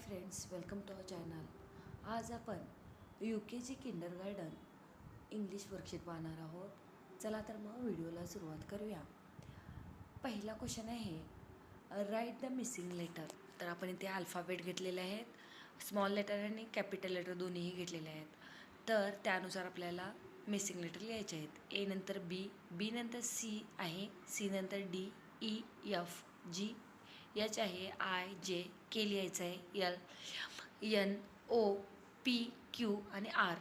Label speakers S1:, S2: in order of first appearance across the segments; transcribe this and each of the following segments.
S1: Friends welcome to our channel आज आपण U K G kindergarten English worksheet पाहणार आहोत. चला तर मग व्हिडिओला सुरुवात करूया. पहिला क्वेश्चन आहे राईट द मिसिंग लेटर तर आपण इथे अल्फाबेट घेतलेले आहेत. स्मॉल लेटर आणि कॅपिटल लेटर दोन्हीही घेतलेले आहेत. तर त्यानुसार आपल्याला मिसिंग लेटर लिहायचे आहेत. ए नंतर बी बी नंतर सी आहे. सी नंतर D E F G H आहे आय जे के लिहायचं आहे L N O P Q आणि आर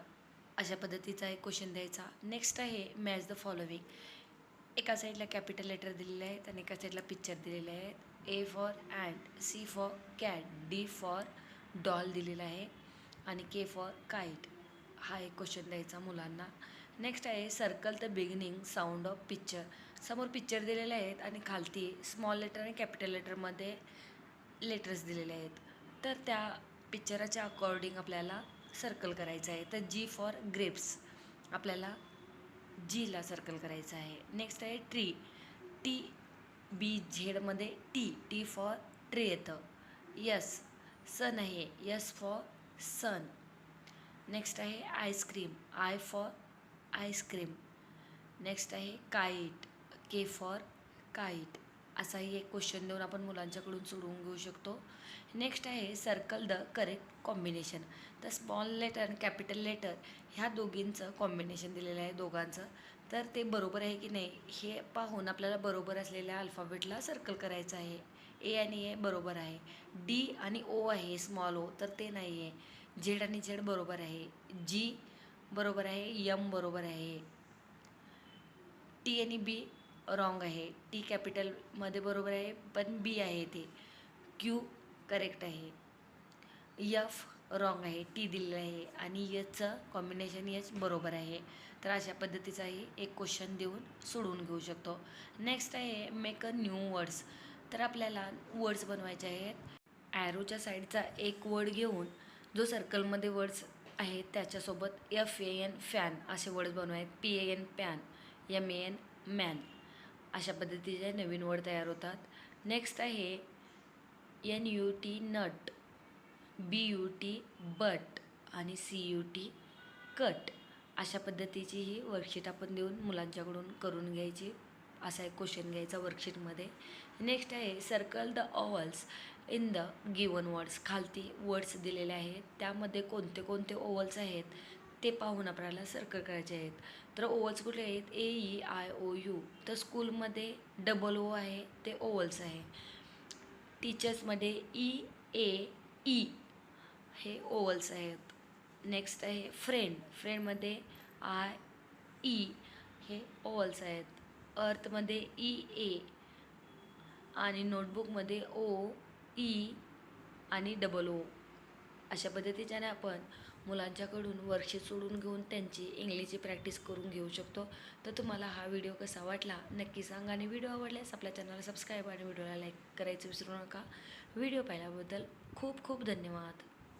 S1: अशा पद्धतीचा एक क्वेश्चन द्यायचा. नेक्स्ट आहे मॅच द फॉलोविंग एका साईडला कॅपिटल लेटर दिलेले आहेत आणि एका साईडला पिक्चर दिलेले आहेत A for ant C for cat D for doll दिलेला आहे. आणि के फॉर काईट हा एक क्वेश्चन द्यायचा मुलांना. नेक्स्ट आहे circle the beginning sound of picture समोर पिक्चर दिलेले आहेत आणि खालती स्मॉल लेटर आणि कॅपिटल लेटरमध्ये लेटर्स दिलेले आहेत. तर त्या पिक्चराच्या अकॉर्डिंग आपल्याला सर्कल करायचं आहे. तर जी फॉर ग्रेप्स आपल्याला जीला सर्कल करायचं आहे. नेक्स्ट आहे ट्री टी बी झेडमध्ये टी टी फॉर ट्री येतं. यस सन आहे. यस फॉर सन नेक्स्ट आहे ice cream I for ice cream next आहे काईट के फॉर काईट असाही एक क्वेश्चन देऊन आपण मुलांच्याकडून सोडवून घेऊ शकतो. नेक्स्ट आहे सर्कल द करेक्ट कॉम्बिनेशन तर स्मॉल लेटर आणि कॅपिटल लेटर ह्या दोघींचं कॉम्बिनेशन दिलेलं आहे दोघांचं. तर ते बरोबर आहे की नाही? हे पाहून आपल्याला बरोबर असलेल्या अल्फाबेटला सर्कल करायचं आहे. ए आणि ए बरोबर आहे. डी आणि ओ आहे स्मॉल ओ तर ते नाही आहे झेड आणि झेड बरोबर आहे. जी बरोबर आहे यम बरोबर आहे. टी आणि बी रॉंग आहे. टी कॅपिटलमध्ये बरोबर आहे पण बी आहे ते. क्यू करेक्ट आहे. यफ रॉंग आहे टी दिलेलं आहे आणि यचं कॉम्बिनेशन यच बरोबर आहे. तर अशा पद्धतीचाही एक क्वेश्चन देऊन सोडवून घेऊ शकतो. नेक्स्ट आहे मेक अ न्यू वर्ड्स तर आपल्याला वर्ड्स बनवायचे आहेत. ॲरोच्या साईडचा एक वर्ड घेऊन जो सर्कलमध्ये वर्ड्स आहेत त्याच्यासोबत एफ ए एन फॅन असे words बनवायत P A N pan M A N man अशा पद्धतीचे नवीन वर्ड तयार होतात. नेक्स्ट आहे N U T nut B U T but आणि सी यू टी कट अशा पद्धतीची ही वर्कशीट आपण देऊन मुलांच्याकडून करून घ्यायची. असा एक क्वेश्चन घ्यायचा वर्कशीटमध्ये नेक्स्ट आहे circle the vowels in the given words खालती वर्ड्स दिलेले आहेत. त्यामध्ये कोणते कोणते ओवल्स आहेत ते पाहून आपल्याला सर्कल करायचे आहेत. तर ओवल्स कुठले आहेत? A E I O U तर स्कूलमध्ये डबल ओ आहे ते ओवल्स आहे. टीचर्समध्ये ई ए ई हे ओवल्स आहेत. नेक्स्ट आहे फ्रेंड फ्रेंडमध्ये आय ई हे ओवल्स आहेत. अर्थमध्ये ई e, ए आणि नोटबुकमध्ये ओ ई आणि डबल ओ अशा पद्धतीच्याने आपण मुलांच्याकडून वर्कशीट सोडून घेऊन त्यांची इंग्लिशची प्रॅक्टिस करून घेऊ शकतो. तर तुम्हाला हा व्हिडिओ कसा वाटला नक्की सांगा. आणि व्हिडिओ आवडल्यास आपल्या चॅनलला सबस्क्राईब आणि व्हिडिओला लाईक करायचं विसरू नका. व्हिडिओ पाहिल्याबद्दल खूप खूप धन्यवाद.